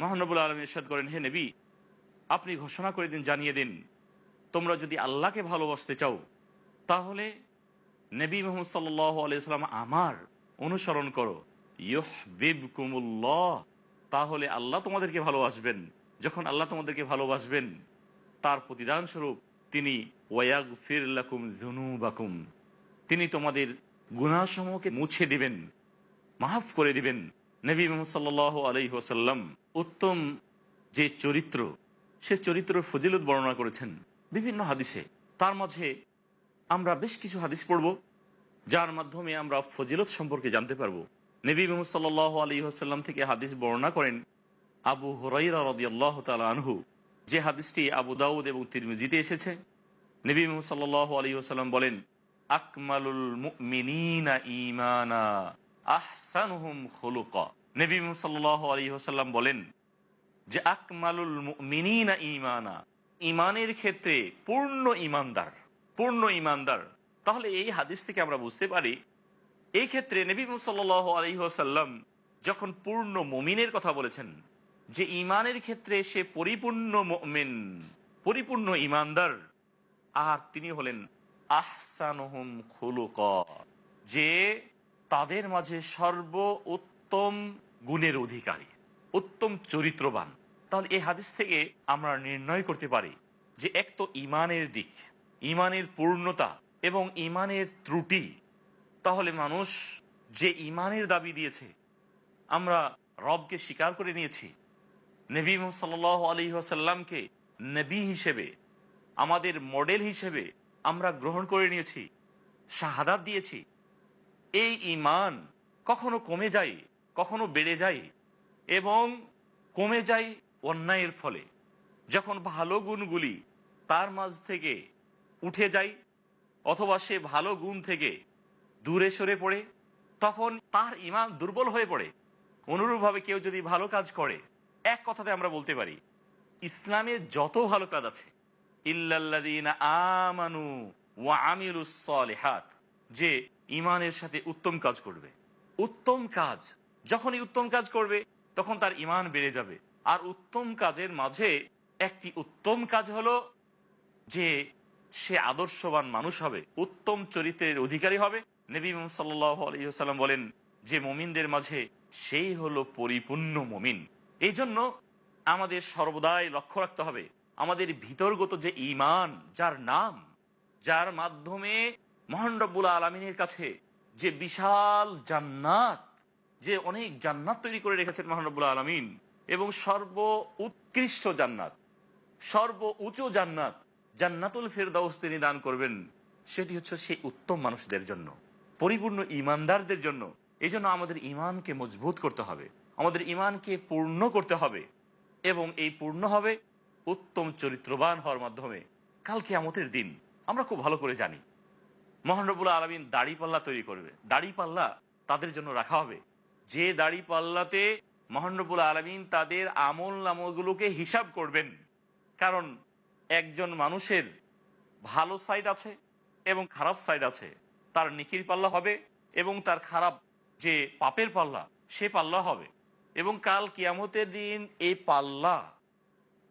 মহানবুল আলম ইরশাদ করেন, হে নবী, আপনি ঘোষণা করে দিন, জানিয়ে দিন। তোমরা যদি আল্লাহকে ভালোবাসতে চাও, তাহলে নবী মোহাম্মদ সাল্লাহ আলাইসাল্লাম আমার অনুসরণ করো। ইহ বিব কুমুল্লাহ তাহলে আল্লাহ তোমাদেরকে ভালোবাসবেন। যখন আল্লাহ তোমাদেরকে ভালোবাসবেন, তার প্রতিদান স্বরূপ তিনি ওয়াগ ফিরলাকুম জুনুবাকুম তিনি তোমাদের গুণাসমূহকে মুছে দিবেন, মাফ করে দিবেন। নবী মোহাম্মদ আলহি ওসাল্লাম উত্তম যে চরিত্র, সে চরিত্র ফজিলত বর্ণনা করেছেন বিভিন্ন হাদিসে। তার মাঝে আমরা বেশ কিছু হাদিস পড়ব, যার মাধ্যমে আমরা ফজিলত সম্পর্কে জানতে পারব। নবী মোহাম্মদ সাল্লাহ আলী আসাল্লাম থেকে হাদিস বর্ণনা করেন আবু হরাইরা রদি আল্লাহ আনহু। যে হাদিসটি আবু দাউদ এবং তিরমিজিতে এসেছে, নবী মোহাম্মদ সাল্লাহ আলী আসাল্লাম বলেন, আকমালুল মুমিনিনা ইমানা আহসানুহুম খুলুকা। নবী সাল্লাহ আলী আসাল্লাম বলেন যে আকমালুল মুমিনিনা ইমানা ইমানের ক্ষেত্রে পূর্ণ ইমানদার পূর্ণ ইমানদার তাহলে এই হাদিস থেকে আমরা বুঝতে পারি, এই ক্ষেত্রে নবী সাল্লাহ আলহিহাসাল্লাম যখন পূর্ণ মমিনের কথা বলেছেন, যে ইমানের ক্ষেত্রে সে পরিপূর্ণ মমিন, পরিপূর্ণ ইমানদার আর তিনি হলেন আহসানহুম খুলুক, যে তাদের মাঝে সর্ব উত্তম গুণের অধিকারী, উত্তম চরিত্রবান। তাহলে এই হাদিস থেকে আমরা নির্ণয় করতে পারি যে এক তো ইমানের দিক, ইমানের পূর্ণতা এবং ইমানের ত্রুটি। তাহলে মানুষ যে ইমানের দাবি দিয়েছে, আমরা রবকে স্বীকার করে নিয়েছি। নবী সাল আলী আসাল্লামকে নবী হিসেবে, আমাদের মডেল হিসেবে আমরা গ্রহণ করে নিয়েছি, শাহাদাত দিয়েছি। এই ইমান কখনো কমে যায় কখনো বেড়ে যায় এবং কমে যায় অন্যায়ের ফলে। যখন ভালো গুণগুলি তার মাঝ থেকে উঠে যায় অথবা সে ভালো গুণ থেকে দূরে সরে পড়ে, তখন তার ইমান দুর্বল হয়ে পড়ে। অনুরূপভাবে কেউ যদি ভালো কাজ করে, এক কথাতে আমরা বলতে পারি ইসলামের যত ভালো কাজ আছে আমানু ওয়া যে ইমানের সাথে উত্তম কাজ করবে। উত্তম কাজ যখনই উত্তম কাজ করবে, তখন তার ইমান বেড়ে যাবে। আর উত্তম কাজের মাঝে একটি উত্তম কাজ হলো যে সে আদর্শবান মানুষ হবে, উত্তম চরিত্রের অধিকারী হবে। নবী সাল্লাম বলেন, যে মমিনদের মাঝে সেই হলো পরিপূর্ণ মমিন। এই জন্য আমাদের সর্বদাই লক্ষ্য রাখতে হবে, আমাদের ভিতরগত যে ইমান যার নাম, যার মাধ্যমে মহানরব্বুল আলমিনের কাছে যে বিশাল জান্নাত যে অনেক জান্নাত তৈরি করে রেখেছেন মহানরব্বুল আলমিন, এবং সর্ব উৎকৃষ্ট জান্নাত সর্ব উঁচু জান্নাত জান্নাতুল ফেরদাউস তিনি দান করবেন, সেটি হচ্ছে সেই উত্তম মানুষদের জন্য, পরিপূর্ণ ইমানদারদের জন্য। এই জন্য আমাদের ইমানকে মজবুত করতে হবে, আমাদের ইমানকে পূর্ণ করতে হবে, এবং এই পূর্ণ হবে উত্তম চরিত্রবান হওয়ার মাধ্যমে। কালকে আমতের দিন, আমরা খুব ভালো করে জানি মহানরবুল আলমিন দাড়ি পাল্লা তৈরি করবে দাড়ি পাল্লা তাদের জন্য রাখা হবে। যে দাড়ি পাল্লাতে মহানরবুল আলমিন তাদের আমল নামগুলোকে হিসাব করবেন। কারণ একজন মানুষের ভালো সাইড আছে এবং খারাপ সাইড আছে। তার নিকির পাল্লা হবে এবং তার খারাপ যে পাপের পাল্লা, সে পাল্লা হবে। এবং কাল কিয়ামতের দিন এই পাল্লা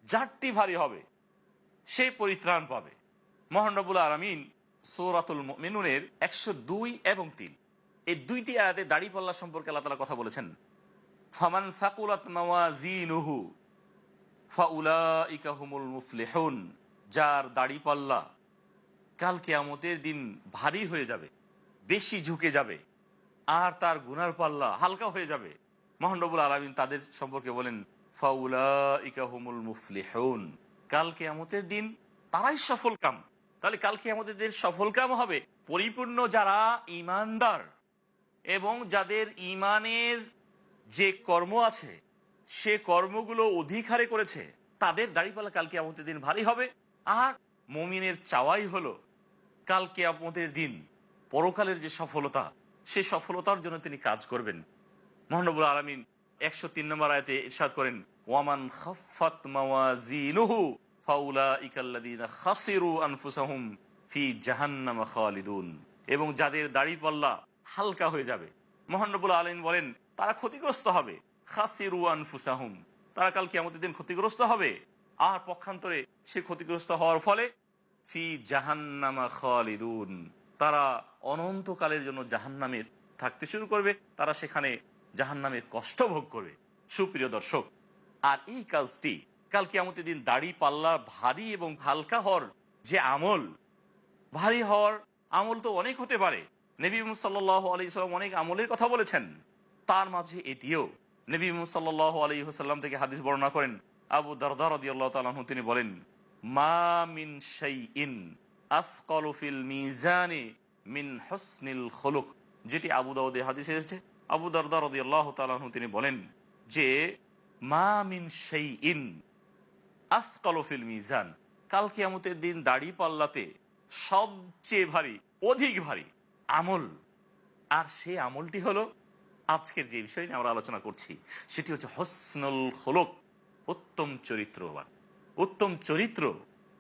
যারটি ভারী হবে, সে পরিত্রাণ পাবে। মহানবুল আলমিন সৌরাতুল মেনুনের একশো দুই এবং তিন। এই দুইটি আয়াতে দাড়ি পাল্লা সম্পর্কে আল্লাহ তালা কথা বলেছেন। ফামান সাকুলাত যার দাড়ি পাল্লা কাল কেয়ামতের দিন ভারী হয়ে যাবে, বেশি ঝুঁকে যাবে, আর তার গুনার পাল্লা হালকা হয়ে যাবে। মহানবুল আলমিন তাদের সম্পর্কে বলেন ফাউলাইকাহুমুল মুফলিহুন, কাল কেয়ামতের দিন তারাই সফল কাম। তাহলে কাল কেয়ামতের দিন সফল কাম হবে। পরিপূর্ণ যারা ইমানদার এবং যাদের ইমানের যে কর্ম আছে, সে কর্মগুলো অধিক হারে করেছে, তাদের দাড়িপালা কালকে আমাদের দিন ভারী হবে। আর মমিনের চাওয়াই হলো কালকে আমতের দিন পরকালের যে সফলতা, সে সফলতার জন্য তিনি কাজ করবেন। মহানবুল আলমিন একশো তিন নম্বর আয়তে ইরশাদ করেন, ওয়ামান খাফাত মাওয়াজিনুহু ফাউলা ইকাল্লাদিনা খাসিরু আনফুসাহুম ফি জাহান্নামা খালিদুন। এবং যাদের দাড়ি পাল্লা হালকা হয়ে যাবে। মহানবুল আলমিন বলেন, তারা ক্ষতিগ্রস্ত হবে। আনফুসাহুম, তারা কাল কিয়ামতের দিন ক্ষতিগ্রস্ত হবে। আর পক্ষান্তরে সে ক্ষতিগ্রস্ত হওয়ার ফলে ফি জাহান্নামা খালিদুন, তারা অনন্তকালের জন্য জাহান্নামে থাকতে শুরু করবে। তারা সেখানে জাহান্নামের কষ্ট ভোগ করবে। সুপ্রিয় দর্শক, আর এই কাজটি কাল কিয়ামতের দিন দাড়ি পাল্লা ভারী এবং হালকা হওয়ার যে আমল, ভারী হওয়ার আমল তো অনেক হতে পারে। নবী সাল্লাহ আলাইসাল্লাম অনেক আমলের কথা বলেছেন। তার মাঝে এটিও। নবী সাল্লাহ আলী হাসাল্লাম থেকে হাদিস বর্ণনা করেন। আবু দারদার আল্লাহ তিনি বলেন, মা মিন শাইইন আফকালু ফিল মিজানি মিন হসনিল খলুক। যেটি আবু দাউদে হাদিস এসেছে। আবু দারদার আল্লাহ তালাহ তিনি বলেন যে, মা মিন শাইইন আফকালফিল মিজান। কাল কিয়ামতের দিন দাড়ি পাল্লাতে সবচেয়ে ভারী, অধিক ভারী আমল। আর সেই আমলটি হলো, আজকের যে বিষয় নিয়ে আমরা আলোচনা করছি, সেটি হচ্ছে হসনুল হলক উত্তম চরিত্রবান। উত্তম চরিত্র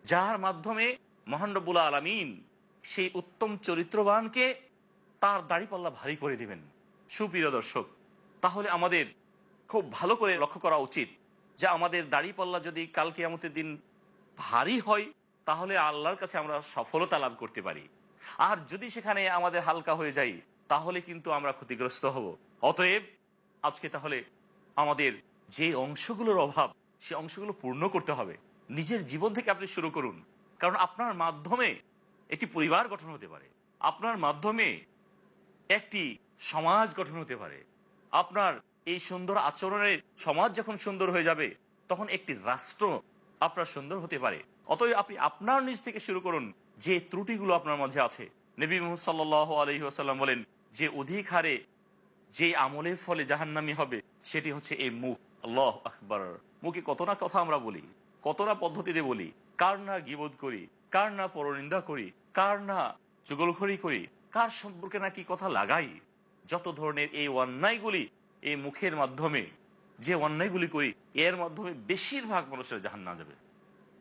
যার মাধ্যমে মহানবুল্লা আলমিন সেই উত্তম চরিত্রবানকে তার দাড়িপাল্লা ভারী করে দিবেন। সুপ্রিয় দর্শক, তাহলে আমাদের খুব ভালো করে লক্ষ্য করা উচিত যে আমাদের দাড়িপাল্লা যদি কালকে আমাদের দিন ভারী হয়, তাহলে আল্লাহর কাছে আমরা সফলতা লাভ করতে পারি। আর যদি সেখানে আমাদের হালকা হয়ে যায় তাহলে কিন্তু আমরা ক্ষতিগ্রস্ত হব। অতএব, আজকে তাহলে আমাদের যে অংশগুলোর অভাব, সে অংশগুলো পূর্ণ করতে হবে। নিজের জীবন থেকে আপনি শুরু করুন। কারণ আপনার মাধ্যমে একটি পরিবার গঠন হতে পারে। আপনার মাধ্যমে একটি সমাজ গঠন হতে পারে। আপনার এই সুন্দর আচরণের সমাজ যখন সুন্দর হয়ে যাবে, তখন একটি রাষ্ট্র আপনার সুন্দর হতে পারে। অতএব আপনি আপনার নিজ থেকে শুরু করুন। যে ত্রুটিগুলো আপনার মাঝে আছে, নবী মোহাম্মদ সাল্লাহ আলহি আসাল্লাম বলেন, যে অধিক হারে, যে আমলের ফলে জাহান্নামি হবে, সেটি হচ্ছে এই মুখ। আল্লাহ আকবর। মুখে কত না কথা আমরা বলি, কত না পদ্ধতিতে বলি, কার না গিবোধ করি, কার না পরনিন্দা করি, কার না চুগলখড়ি করি, কার সম্পর্কে না কি কথা লাগাই? যত ধরনের এই অন্যায়গুলি এই মুখের মাধ্যমে, যে অন্যায়গুলি করি, এর মাধ্যমে বেশিরভাগ মানুষের জাহান না যাবে।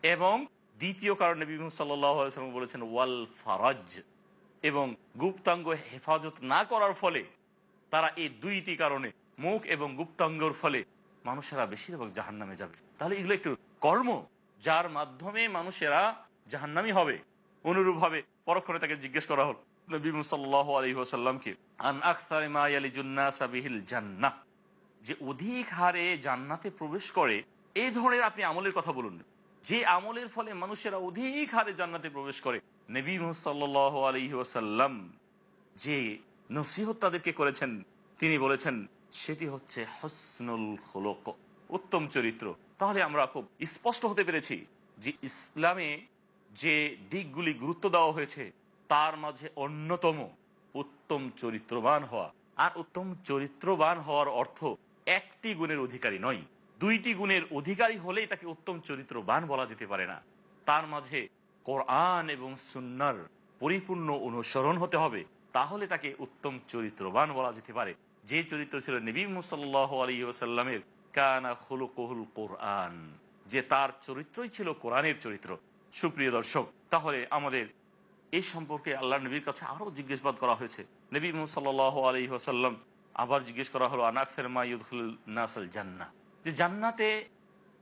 এবং দ্বিতীয় কারণে বিভিন্ন সাল্লাম বলেছেন, ওয়াল ফারাজ এবং গুপ্তাঙ্গ হেফাজত না করার ফলে তারা এই দুইটি কারণে, মুখ এবং গুপ্তাঙ্গর ফলে মানুষেরা বেশিরভাগ জাহান নামে যাবে। তাহলে এগুলো একটু কর্ম, যার মাধ্যমে মানুষেরা জাহান্নামি হবে। অনুরূপভাবে পরক্ষণে তাকে জিজ্ঞেস করা হল আন আখতার মায়ালি জুন্নাসাবিহিল জান্নাহ? যে অধিক হারে জান্নাতে প্রবেশ করে, এই ধরনের আপনি আমলের কথা বলুন যে আমলের ফলে মানুষেরা অধিক হারে জান্নাতে প্রবেশ করে। নবী ওসাল্লাম যে নসিহত তাদেরকে করেছেন, তিনি বলেছেন, সেটি হচ্ছে হসনুল হলক উত্তম চরিত্র। তাহলে আমরা খুব স্পষ্ট হতে পেরেছি যে ইসলামে যে দিকগুলি গুরুত্ব দেওয়া হয়েছে, তার মাঝে অন্যতম উত্তম চরিত্রবান হওয়া। আর উত্তম চরিত্রবান হওয়ার অর্থ একটি গুণের অধিকারী নয়। দুইটি গুণের অধিকারী হলেই তাকে উত্তম চরিত্রবান বলা যেতে পারে না। তার মাঝে কোরআন এবং সুন্নার পরিপূর্ণ অনুসরণ হতে হবে, তাহলে তাকে উত্তম চরিত্রবান বলা যেতে পারে। যে চরিত্র ছিল নবী মুসাল্লাহ আলী ওসাল্লামের কানা খুলুকুল কোরআন, যে তার চরিত্রই ছিল কোরআনের চরিত্র। সুপ্রিয় দর্শক, তাহলে আমাদের এই সম্পর্কে আল্লাহ নবীর কাছে আরও জিজ্ঞেসবাদ করা হয়েছে। নবী সাল্লাহ আলী ওসাল্লাম আবার জিজ্ঞেস করা হলো আনাকসের মাইউদ্দুল নাসল জান্না যে জান্নাতে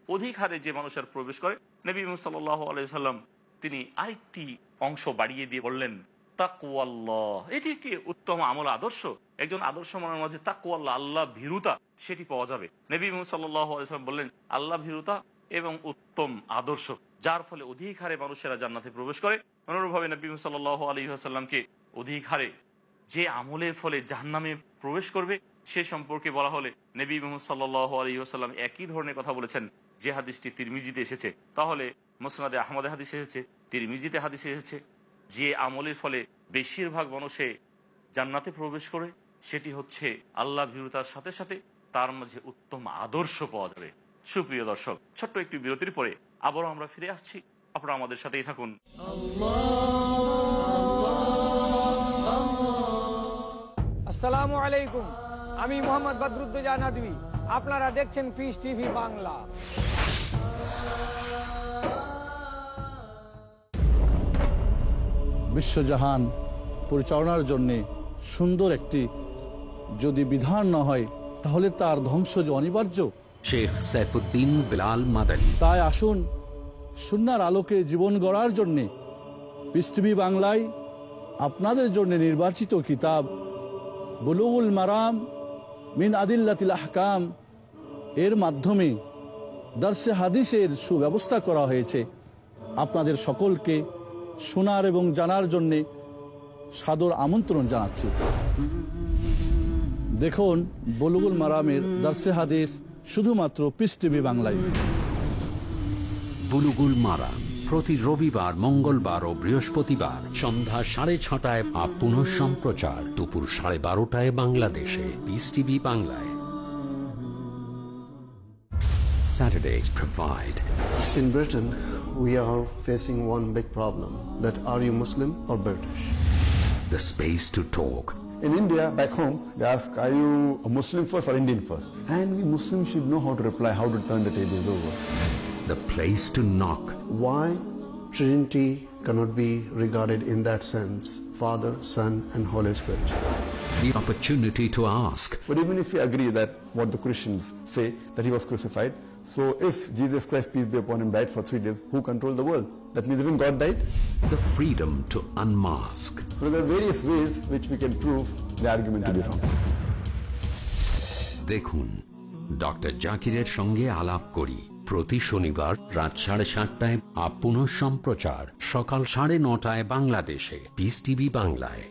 অধিক হারে যে মানুষের প্রবেশ করে, নবী সাল্লাহ আলাইসাল্লাম তিনি আরেকটি অংশ বাড়িয়ে দিয়ে বললেন, তাকুয়াল্লাহ। এটি একটি উত্তম আমল আদর্শ। একজন আদর্শ মানের মাঝে তাকুয়াল্লাহ, আল্লাহ ভীরুতা, সেটি পাওয়া যাবে। নবী সাল্লাহ আলাইসাল্লাম বললেন, আল্লাহ ভীরুতা এবং উত্তম আদর্শ, যার ফলে অধিক হারে মানুষেরা জান্নাতে প্রবেশ করে। অনুরূপভাবে নবী সাল্লাহ আলী আসাল্লামকে অধিক হারে যে আমলের ফলে জাহান্নামে প্রবেশ করবে সে সম্পর্কে বলা হলে নবী মোহাম্মদ সাল্লাহ আলী আসাল্লাম একই ধরনের কথা বলেছেন, যে হাদিসটি তিরমিজিতে এসেছে। তাহলে মোসনাদে আহমদে হাদিস এসেছে, তিরমিজিতে হাদিস এসেছে যে আমলের ফলে বেশিরভাগ মানুষে জান্নাতে প্রবেশ করে, সেটি হচ্ছে আল্লাহ ভীরুতার সাথে সাথে তার মাঝে উত্তম আদর্শ পাওয়া যাবে। সুপ্রিয় দর্শক, ছোট্ট একটি বিরতির পরে আবারও আমরা ফিরে আসছি। আপনারা আমাদের সাথেই থাকুন। আসসালামু আলাইকুম। আমি মোহাম্মদ বদরুদ্দোজা নদী আপনারা দেখছেন পিস টিভি বাংলা। বিশ্বজাহান পরিচালনার জন্যে সুন্দর একটি যদি বিধান না হয় তাহলে তার ধ্বংস যে অনিবার্য। শেখ সাইফুদ্দিন বিলাল মাদানী। তাই আসুন সুনার আলোকে জীবন গড়ার জন্যে পৃথিবী বাংলায় আপনাদের জন্য নির্বাচিত কিতাব বুলুগুল মারাম মিন আদিল্লাতিল আহকাম, এর মাধ্যমে দর্শে হাদিসের সুব্যবস্থা করা হয়েছে। আপনাদের সকলকে শোনার এবং জানার জন্যে সাদর আমন্ত্রণ জানাচ্ছি। দেখুন, বলুগুল মারামের দর্শে হাদিস শুধুমাত্র পিস বাংলায়। বুলুগুল মারা প্রতি রবিবার মঙ্গলবার ও বৃহস্পতিবার সন্ধ্যা সাড়ে ছটায় বা পুনঃ সম্প্রচার দুপুর সাড়ে বারোটায় বাংলাদেশে পিস টিভি বাংলায় Saturdays provide. In Britain, we are facing one big problem that are you Muslim or British? The space to talk. In India, back home, they ask, are you a Muslim first or Indian first? And we Muslims should know how to reply, how to turn the tables over. The place to knock. Why Trinity cannot be regarded in that sense Father, Son, and Holy Spirit? The opportunity to ask. But even if we agree that what the Christians say, that he was crucified, so if Jesus Christ, peace be upon him, died for three days, who controlled the world? That means even God died? The freedom to unmask. So there are various ways which we can prove the argument to be wrong. দেখুন doctor জাকিরের সঙ্গে আলাপ করি প্রতি শনিবার রাত সাড়ে সাতটায় আপ পুনঃ সম্প্রচার, সকাল সাড়ে নটায় বাংলাদেশে। পিস টিভি বাংলায়।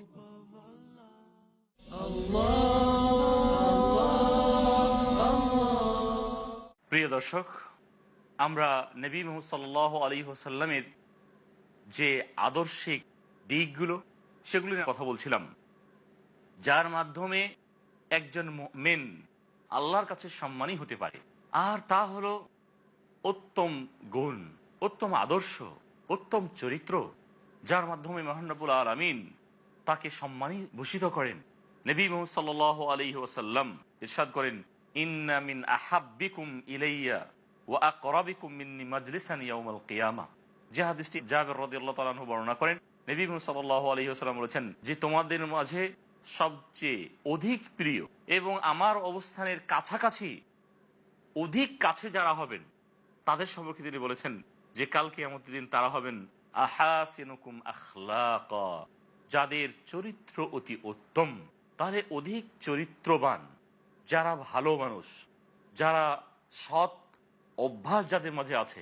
প্রিয় দর্শক, আমরা নবী মোহাম্মদ আলী হোসাল্লামের যে আদর্শিক দিকগুলো, সেগুলো নিয়ে কথা বলছিলাম। যার মাধ্যমে একজন মেন আল্লাহর কাছে সম্মানী হতে পারে। আর তা হলো উত্তম গুণ, উত্তম আদর্শ, উত্তম চরিত্র, যার মাধ্যমে মহানবুল আলমিন তাকে সম্মানী ভূষিত করেন। নবী মোহাম্মদ সাল আলী ওসাল্লাম ইরশাদ করেন, ইন্না মিন আহাব্বিকুম ইলাইয়া ওয়া আকরাবিকুম মিন্নি মাজলিসান ইয়াউমাল কিয়ামা। যে হাদিসটি জাবের রাদিয়াল্লাহু তাআলা বর্ণনা করেন, নবী মুহাম্মদ সাল্লাল্লাহু আলাইহি ওয়াসাল্লাম বলেছেন যে, তোমাদের মাঝে সবচেয়ে অধিক প্রিয় এবং আমার অবস্থানের কাছাকাছি অধিক কাছে যারা হবেন তাদের সম্পর্কে তিনি বলেছেন যে কালকে আমাদের দিন তারা হবেন আহাসিনুকুম আখলাকা, যাদের চরিত্র অতি উত্তম তাহলে অধিক চরিত্রবান, যারা ভালো মানুষ, যারা সৎ অভ্যাস যাদের মাঝে আছে,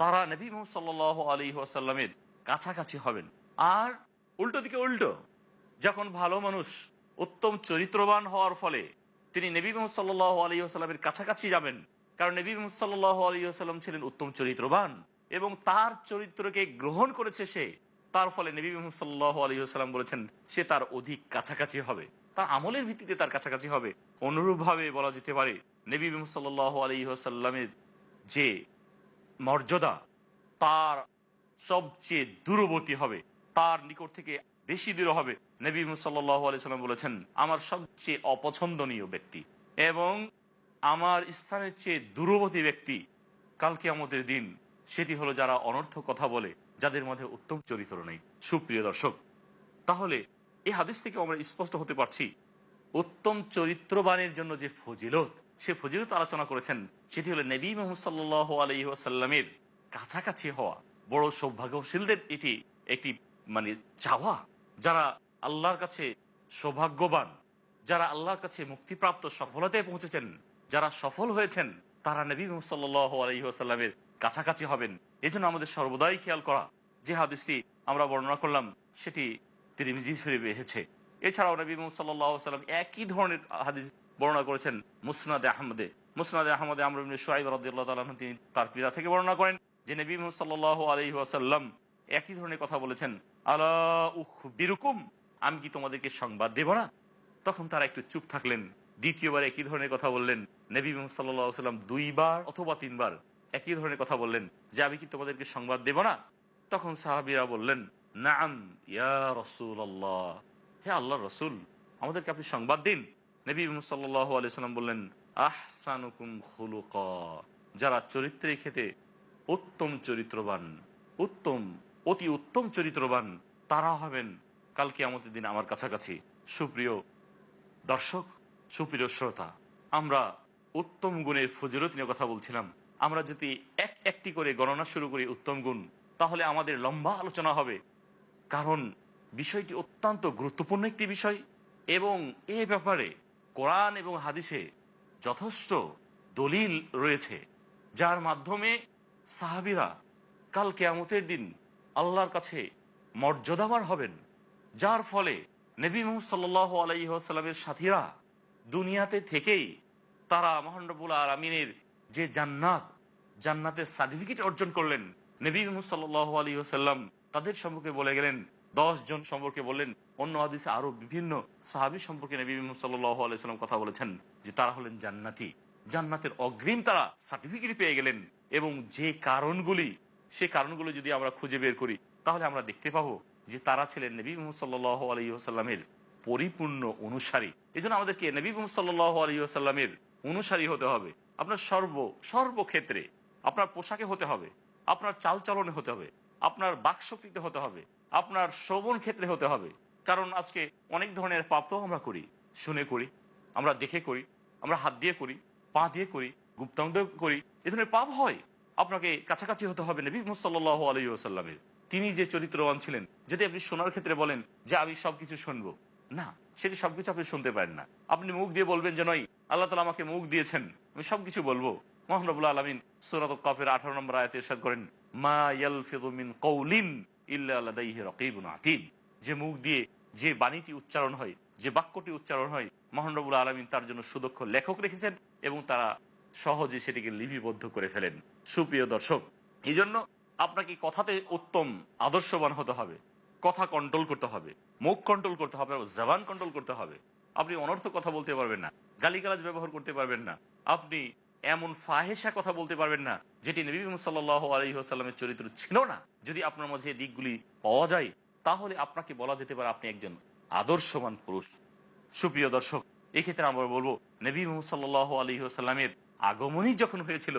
তারা নবী মোহাম্মদ সাল্লাহ আলী আসাল্লামের কাছাকাছি হবেন। আর উল্টো দিকে উল্টো, যখন ভালো মানুষ উত্তম চরিত্রবান হওয়ার ফলে তিনি নবী মোহাম্মদ সাল্লাহ আলী আসাল্লামের কাছাকাছি যাবেন কারণ নবী সাল্লাহ আলী আসাল্লাম ছিলেন উত্তম চরিত্রবান এবং তার চরিত্রকে গ্রহণ করেছে সে। তার ফলে নবী সাল্লাহ আলী আসাল্লাম বলেছেন, সে তার অধিক কাছাকাছি হবে। তার আমলের ভিত্তিতে তার কাছাকাছি হবে। অনুরূপভাবে বলা যেতে পারে, নবী সাল্লাহ আলী আসাল্লামের যে মর্যাদা, তার সবচেয়ে দূরবর্তী হবে, তার নিকট থেকে বেশি দূর হবে। নবী সাল্লাহ আলাইসাল্লাম বলেছেন, আমার সবচেয়ে অপছন্দনীয় ব্যক্তি। এবং আমার স্থানের চেয়ে দূরবর্তী ব্যক্তি কালকে আমাদের দিন, সেটি হলো যারা অনর্থ কথা বলে, যাদের মধ্যে উত্তম চরিত্র নেই। সুপ্রিয় দর্শক, তাহলে এই হাদিস থেকে আমরা স্পষ্ট হতে পারছি, উত্তম চরিত্রবানের জন্য যে ফজিলত, সে ফজিলত আলোচনা করেছেন, সেটি হলো নবী মোহাম্মদ সাল্লাহ আলহিহাসাল্লামের কাছাকাছি হওয়া, বড় সৌভাগ্যশীলদের এটি একটি মানে চাওয়া, যারা আল্লাহর কাছে সৌভাগ্যবান, যারা আল্লাহর কাছে মুক্তিপ্রাপ্ত সফলতায় পৌঁছেছেন। যারা সফল হয়েছেন, তারা নবী সাল্লাহ আলহিহাসাল্লামের কাছাকাছি হবেন। এই জন্য আমাদের সর্বদাই খেয়াল করা, যে হাদিসটি আমরা বর্ণনা করলাম, সেটি তিরিমিজি শরীফে এসেছে। এছাড়াও নবী সাল্লাহ সাল্লাম একই ধরনের হাদিস বর্ণনা করেছেন মুসনাদে আহমদে। মুসনাদে আহমদে আমরা সোহাইব তালাহ তিনি তার পিতা থেকে বর্ণনা করেন যে নবী সাল্লাহ আলহি আসাল্লাম একই ধরনের কথা বলেছেন আল্লাহ উখ বিরুকুম আমি কি তোমাদেরকে সংবাদ দেব না? তখন তারা একটু চুপ থাকলেন। দ্বিতীয়বার একই ধরনের কথা বললেন নবী সাল্লাহ সাল্লাম দুইবার অথবা তিনবার একই ধরনের কথা বললেন। যে আমি কি তোমাদেরকে সংবাদ দেব না? তখন সাহাবিরা বললেন, নাম, ইয়া রসুল আল্লাহ হে আল্লাহ রসুল, আমাদেরকে আপনি সংবাদ দিন। নবী সাল্লাহ আলিয়াল্লাম বললেন, আহসানুকুম খুলুক। যারা চরিত্রের খেতে উত্তম চরিত্রবান, উত্তম, অতি উত্তম চরিত্রবান, তারা হবেন কালকে আমাদের দিন আমার কাছাকাছি। সুপ্রিয় দর্শক সুপ্রিয় শ্রোতা, আমরা উত্তম গুণের ফজিলত নিয়ে কথা বলছিলাম। আমরা যদি এক একটি করে গণনা শুরু করি উত্তম গুণ, তাহলে আমাদের লম্বা আলোচনা হবে। কারণ বিষয়টি অত্যন্ত গুরুত্বপূর্ণ একটি বিষয় এবং এ ব্যাপারে কোরআন এবং হাদিসে যথেষ্ট দলিল রয়েছে, যার মাধ্যমে সাহাবিরা কাল কেয়ামতের দিন আল্লাহর কাছে মর্যাদাবার হবেন। যার ফলে নবী মোহাম্মদ সাল্লাহ আলাইসাল্লামের সাথীরা দুনিয়াতে থেকেই তারা মহানবুল আলমিনের যে জান্নাত, জান্নাতের সার্টিফিকেট অর্জন করলেন। নবী সাল্লাহ আলী আসাল্লাম তাদের সম্পর্কে বলে গেলেন, দশ জন সম্পর্কে বললেন, অন্য হাদিসে আরও বিভিন্ন সাহাবি সম্পর্কে নবী সাল্লাহ আলাইসাল্লাম কথা বলেছেন যে তারা হলেন জান্নাতি। জান্নাতের অগ্রিম তারা সার্টিফিকেট পেয়ে গেলেন এবং যে কারণগুলি, সে কারণগুলো যদি আমরা খুঁজে বের করি, তাহলে আমরা দেখতে পাবো যে তারা ছিলেন নবী মোহাম্মদ সাল্লাহ আলী আসাল্লামের পরিপূর্ণ অনুসারী। এই জন্য আমাদেরকে নবী সাল্লাহ আলী আসাল্লামের অনুসারী হতে হবে। আপনার সর্ব, সর্বক্ষেত্রে আপনার পোশাকে হতে হবে, আপনার চালচলনে হতে হবে, আপনার বাকশক্তিতে হতে হবে, আপনার শ্রবণ ক্ষেত্রে হতে হবে। কারণ আজকে অনেক ধরনের পাপ তো আমরা করি, শুনে করি, আমরা দেখে করি, আমরা হাত দিয়ে করি, পা দিয়ে করি, গুপ্তাঙ্গ করি, এ ধরনের পাপ হয়। আপনাকে কাছাকাছি হতে হবে নবী মুসাল্লাহ আলী আসাল্লামের তিনি যে চরিত্রবান ছিলেন, যদি আপনি শোনার ক্ষেত্রে বলেন যে আমি সবকিছু শুনব না, সেটি সবকিছু আপনি শুনতে পারেন না। আপনি মুখ দিয়ে বলবেন যে নয়, আল্লাহ তালা আমাকে মুখ দিয়েছেন, আমি সবকিছু বলব। মোহাম্মবুল্লাহ আলমিন সুরাত কফের আঠারো নম্বর আয়তে ইরশাদ করেন, মা ইয়ালফিযু কওলিন ইল্লা লাদাইহি রাকীবুন যে মুখ দিয়ে যে বাণীটি উচ্চারণ হয়, যে বাক্যটি উচ্চারণ হয় মহানবুল আলমিন তার জন্য সুদক্ষ লেখক রেখেছেন এবং তারা সহজে সেটিকে লিপিবদ্ধ করে ফেলেন। সুপ্রিয় দর্শক এই জন্য আপনাকে কথাতে উত্তম, আদর্শবান হতে হবে। কথা কন্ট্রোল করতে হবে। মুখ কন্ট্রোল করতে হবে, জবান কন্ট্রোল করতে হবে। আপনি অনর্থ কথা বলতে পারবেন না, গালিগালাজ ব্যবহার করতে পারবেন না। আপনি এমন ফাহেসা কথা বলতে পারবেন না, যেটি নবী সাল্লাহ আলহিহাস্লামের চরিত্র ছিল না। যদি আপনার মাঝে দিকগুলি পাওয়া যায়, তাহলে আপনাকে বলা যেতে পারে আপনি একজন আদর্শবান পুরুষ। সুপ্রিয় দর্শক, এক্ষেত্রে আমরা বলব, নবী মোহাম্মদ সাল্লাহ আলহিহাস্লামের আগমনই যখন হয়েছিল,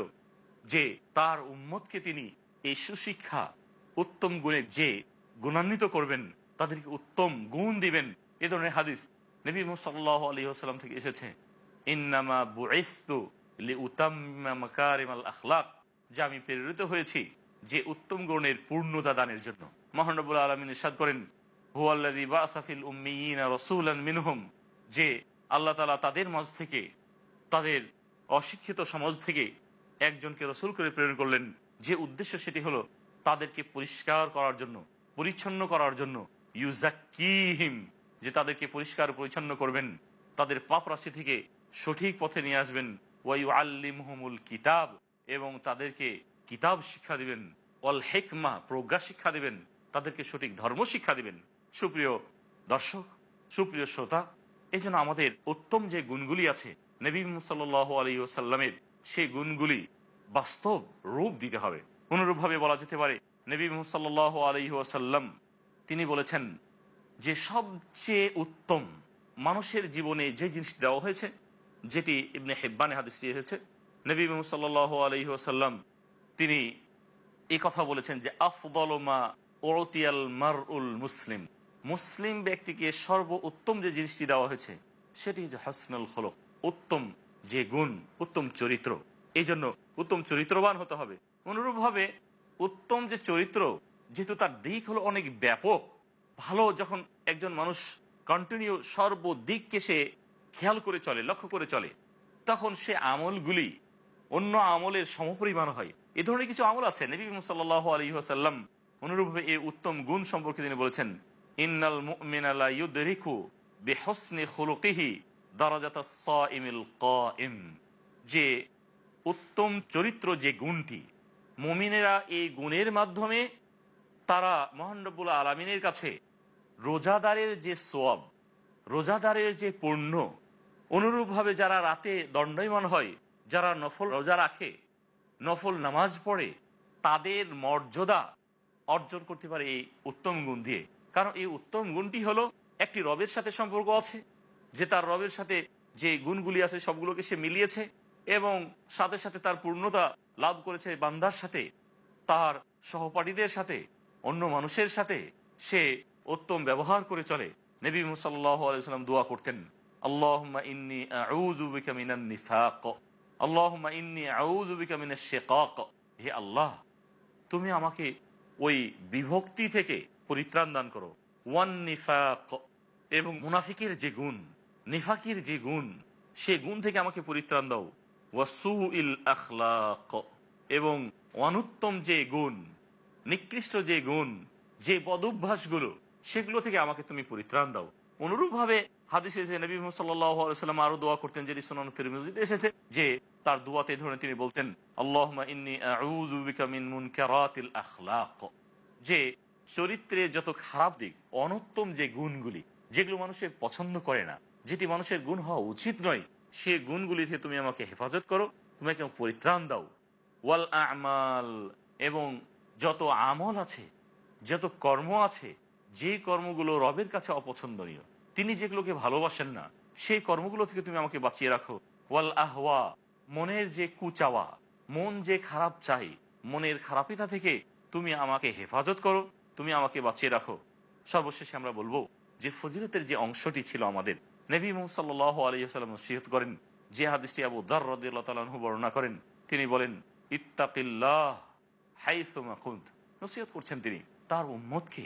যে তার উম্মতকে তিনি এই সুশিক্ষা, উত্তম গুণে যে গুণান্বিত করবেন, তাদেরকে উত্তম গুণ দিবেন। এ ধরনের হাদিস নবী সাল্লাহ আলহিহাস্লাম থেকে এসেছে। ইন্নামা বুইস্তু আখলাক, যে আমি প্রেরিত হয়েছি যে উত্তম গুণের পূর্ণতা দানের জন্য। মহানবুল আলমিন ইসাদ করেন হুয়াল্লাদি বাসাফিল উম্মিয়িনা রসুলান মিনহুম যে আল্লাহ তালা তাদের মাঝ থেকে, তাদের অশিক্ষিত সমাজ থেকে একজনকে রসুল করে প্রেরণ করলেন। যে উদ্দেশ্য সেটি হলো তাদেরকে পরিষ্কার করার জন্য। পরিচ্ছন্ন করার জন্য ইউজাকিহিম যে তাদেরকে পরিষ্কার পরিচ্ছন্ন করবেন, তাদের পাপ রাশি থেকে সঠিক পথে নিয়ে আসবেন। ওয়াইউ আল্লিমহমুল কিতাব, এবং তাদেরকে কিতাব শিক্ষা দিবেন অল হেকমা, প্রজ্ঞা শিক্ষা দিবেন, তাদেরকে সঠিক ধর্ম শিক্ষা দিবেন। সুপ্রিয় দর্শক, সুপ্রিয় শ্রোতা, এই জন্য আমাদের উত্তম যে গুণগুলি আছে, নবী সাল আলী ওসাল্লামের সেই গুণগুলি বাস্তব রূপ দিতে হবে। অনুরূপভাবে বলা যেতে পারে নবী সাল্লাহ আলী ওয়াসাল্লাম, তিনি বলেছেন যে সবচেয়ে উত্তম মানুষের জীবনে যে জিনিসটি দেওয়া হয়েছে, যেটি ইবনে হেব্বানে হাদিস এসেছে নবী মোহাম্মদ সাল্লাহ আলহি আসাল্লাম তিনি এই কথা বলেছেন যে আফদলমা ওরতিয়াল মার উল মুসলিম। মুসলিম ব্যক্তিকে সর্ব উত্তম যে জিনিসটি দেওয়া হয়েছে, সেটি হচ্ছে হাসনুল হলক উত্তম যে গুণ, উত্তম চরিত্র। এই জন্য উত্তম চরিত্রবান হতে হবে। অনুরূপভাবে উত্তম যে চরিত্র, যেহেতু তার দিক হলো অনেক ব্যাপক, ভালো যখন একজন মানুষ কন্টিনিউ সর্বদিককে সে খেয়াল করে চলে, লক্ষ্য করে চলে, তখন সে আমলগুলি অন্য আমলের সমপরিমাণ হয়। এ ধরনের কিছু আমল আছে? নবী সাল্লাহ আলী আসাল্লাম অনুরূপভাবে এই উত্তম গুণ সম্পর্কে তিনি বলেছেন, ইন্নাল ইউদরিকু বেহসনে খুলুকিহি দারাজাত সাইমিল কাইম। যে উত্তম চরিত্র যে গুণটি মুমিনেরা এই গুণের মাধ্যমে তারা মহানবুল আলমিনের কাছে রোজাদারের যে সোয়াব রোজাদারের যে পূর্ণ, অনুরূপভাবে যারা রাতে দণ্ডায়মান হয়, যারা নফল রোজা রাখে, নফল নামাজ পড়ে, তাদের মর্যাদা অর্জন করতে পারে এই উত্তম গুণ দিয়ে। কারণ এই উত্তম গুণটি হলো একটি রবের সাথে সম্পর্ক আছে, যে তার রবের সাথে যে গুণগুলি আছে সবগুলোকে সে মিলিয়েছে এবং সাথে সাথে তার পূর্ণতা লাভ করেছে বান্দার সাথে, তার সহপাঠীদের সাথে, অন্য মানুষের সাথে সে উত্তম ব্যবহার করে চলে। নবী সাল্লাম দোয়া করতেন আল্লাহ ইন্নি আউযু বিকা মিনান নিফাক আল্লাহ ইন্নি আউযুবিকা মিনাশ শিকাক। হে আল্লাহ, তুমি আমাকে ওই বিভক্তি থেকে পরিত্রাণ দান করো। ওয়ান নিফাক, এবং মুনাফিকের যে গুণ, নিফাকির যে গুণ, সে গুণ থেকে আমাকে পরিত্রাণ দাও। ওয়াসু ইল এবং অনুত্তম যে গুণ, নিকৃষ্ট যে গুণ, যে বদভ্যাসগুলো সেগুলো থেকে আমাকে তুমি পরিত্রাণ দাও। অনুরূপভাবে হাদিসে যে আরও দোয়া করতেন, যেটি এসেছে, যে তার দোয়াতে ধরে তিনি বলতেন আল্লাহ যে চরিত্রের যত খারাপ দিক, অনুত্তম যে গুণগুলি, যেগুলো মানুষের পছন্দ করে না, যেটি মানুষের গুণ হওয়া উচিত নয় সে গুণগুলি থেকে তুমি আমাকে হেফাজত করো তুমি আমাকে পরিত্রাণ দাও। ওয়াল আমাল, এবং যত আমল আছে, যত কর্ম আছে, যে কর্মগুলো রবের কাছে অপছন্দনীয়, তিনি যেগুলোকে ভালোবাসেন না, সেই কর্মগুলো থেকে তুমি আমাকে বাঁচিয়ে রাখো। ওয়াল আহওয়া, মনের যে কুচাওয়া, মন যে খারাপ চাই, মনের খারাপিতা থেকে তুমি আমাকে হেফাজত করো, তুমি আমাকে বাঁচিয়ে রাখো। সর্বশেষে আমরা বলব, যে ফজিলতের যে অংশটি ছিল আমাদের নবী মোহাম্মদ সাল্লাহ আলিয়াল্লাম নসিহত করেন। যে হাদিসটি আবু দার রদিল্লাহ তালাহু বর্ণনা করেন। তিনি বলেন করছেন তিনি, তার উম্মতকে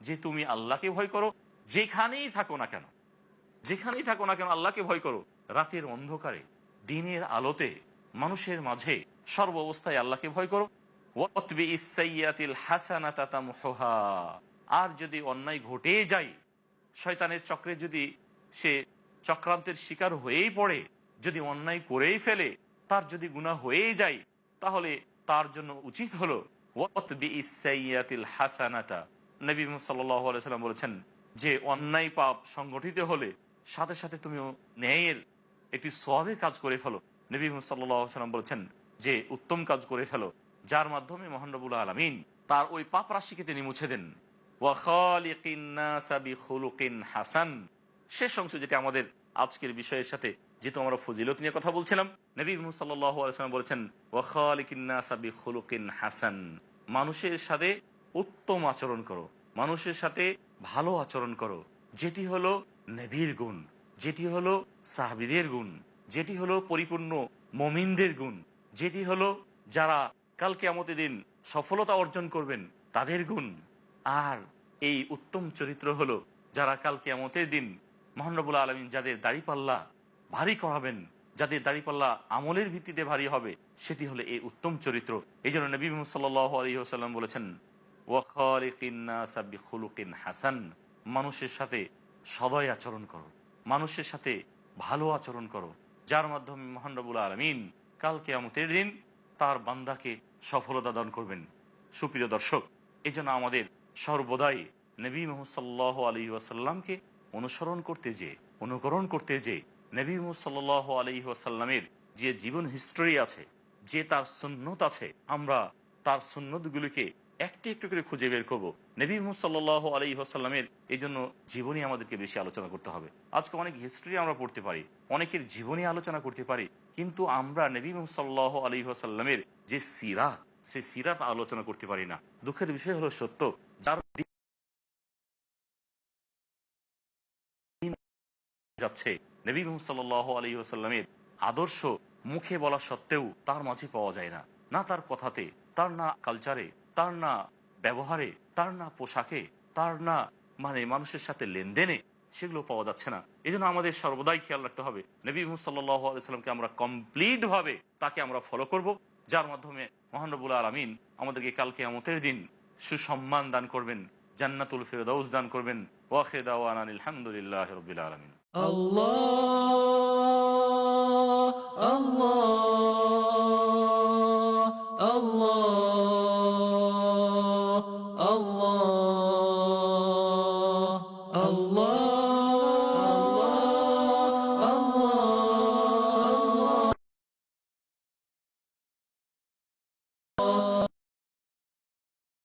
যে তুমি আল্লাহকে ভয় করো, যেখানেই থাকো না কেন, যেখানেই থাকো না কেন আল্লাহকে ভয় করো, রাতের অন্ধকারে, দিনের আলোতে, মানুষের মাঝে সর্ব অবস্থায় আল্লাহকে ভয় করো। তামহুহা। আর যদি অন্যায় ঘটে যায়, শয়তানের চক্রে যদি সে চক্রান্তের শিকার হয়েই পড়ে, যদি অন্যায় করেই ফেলে, তার যদি গুণা হয়েই যায়, তাহলে তার জন্য উচিত হলো হাসানাতা। নবী সাল্লাম বলেছেন যে, অন্যায় পাপ সংগঠিত হলে সাথে সাথে তুমি ন্যায়ের একটি সবে কাজ করে ফেলো। নবী সাল্লাম বলেছেন যে, উত্তম কাজ করে ফেলো, যার মাধ্যমে মহানবুল আলমিন তার ওই পাপ রাশিকে তিনি মুছে দেন। হাসান। শেষ অংশ যেটা আমাদের আজকের বিষয়ের সাথে, যেহেতু আমরা ফজিলত নিয়ে কথা বলছিলাম, নবী সাল্লাম বলেছেন ওয়াখালিকিন্না সাবি খুলুকিন হাসান। মানুষের সাথে উত্তম আচরণ করো, মানুষের সাথে ভালো আচরণ করো। যেটি হলো নবীর গুণ, যেটি হলো সাহাবিদের গুণ, যেটি হলো পরিপূর্ণ মমিনদের গুণ, যেটি হলো যারা কালকে আমাদের দিন সফলতা অর্জন করবেন, তাদের গুণ। আর এই উত্তম চরিত্র হলো যারা কালকে আমাদের দিন মহানবুল্লাহ আলমিন যাদের দাড়িপাল্লা ভারী করাবেন, যাদের দাড়িপাল্লা আমলের ভিত্তিতে ভারী হবে, সেটি হলো এই উত্তম চরিত্র। এই জন্য নবী সাল্লাহ আলহিহাসাল্লাম বলেছেন ওয়াকিন হাসান মানুষের সাথে সদয় আচরণ করো, মানুষের সাথে ভালো আচরণ করো, যার মাধ্যমে মহানবুল আলমিন কালকে আমতের দিন তার বান্দাকে সফলতা দান করবেন। সুপ্রিয় দর্শক এই জন্য আমাদের সর্বদাই নবী মোহাম্মদ আলী ওয়াসাল্লামকে অনুসরণ করতে যে, অনুকরণ করতে যে, নবী মোহাম্মদ আলী ওয়াসাল্লামের যে জীবন হিস্টোরি আছে, যে তার সুন্নত আছে, আমরা তার সুন্নতগুলিকে একটি একটু করে খুঁজে বের করব। নবী মুসাল্লাহ আলী এই জন্য জীবনী আমাদেরকে বেশি আলোচনা করতে হবে। আজকে অনেক হিস্ট্রি আমরা পড়তে পারি, অনেকের জীবনী আলোচনা করতে পারি, কিন্তু আমরা নবী মুসাল্লাহ আলী আসাল্লামের যে সিরাত সেই সিরাত আলোচনা করতে পারি না। দুঃখের বিষয় হলো সত্য যাচ্ছে। নবী সাল্লাহ আলী আসাল্লামের আদর্শ মুখে বলা সত্ত্বেও তার মাঝে পাওয়া যায় না। না তার কথাতে, তার না কালচারে তার না ব্যবহারে, তার না পোশাকে, তার না মানে মানুষের সাথে লেনদেনে সেগুলো পাওয়া যাচ্ছে না। এই আমাদের সর্বদাই খেয়াল রাখতে হবে, নবী সাল্লামকে আমরা কমপ্লিট ভাবে তাকে আমরা ফলো করব, যার মাধ্যমে মহানবুল আলমিন আমাদেরকে কালকে আমতের দিন সুসম্মান দান করবেন। জান্নাতুল ফেরদাউস দান করবেন ওয়াখেদাওয়ান আলহামদুলিল্লাহ রবিল আলমিন আল্লাহ আল্লাহ আল্লাহ